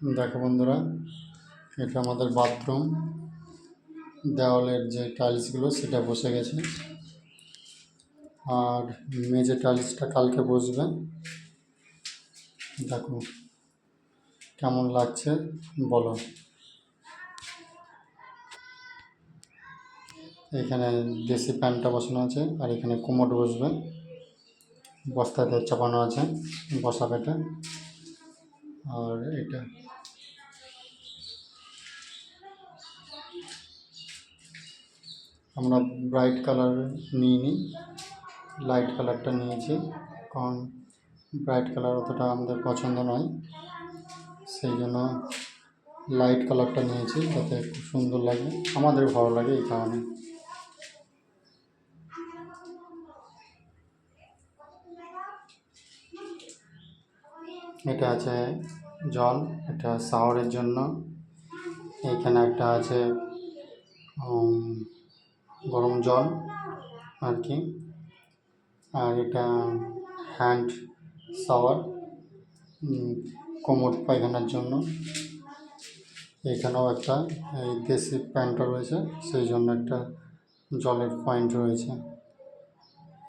দেখো বন্ধুরা, এটা আমাদের বাথরুম। দেওয়ালের যে টাইলসগুলো, সেটা বসে গেছে। আর মেঝে টাইলসটা কালকে বসবে। দেখো কেমন লাগছে, বলো। এখানে দেশি প্যান্টটা বসানো আছে, আর এখানে কোমর বসবে। বস্তাতে চাপানো আছে বসা পেটে আর এটা আমরা ব্রাইট কালার নিইনি লাইট কালারটা নিয়েছি, কারণ ব্রাইট কালার অতটা আমাদের পছন্দ নয়। সেই জন্য লাইট কালারটা নিয়েছি যাতে খুব সুন্দর লাগে। আমাদের ভালো লাগে এই কারণে। এটা আছে জল, এটা শাওয়ারের জন্য। এইখানে একটা আছে গরম জল আর কি। আর এটা হ্যান্ড শাওয়ার কোমর পায়খানার জন্য। এখানেও একটা, এই দেশি প্যান্টটা রয়েছে, সেই জন্য একটা জলের পয়েন্ট রয়েছে।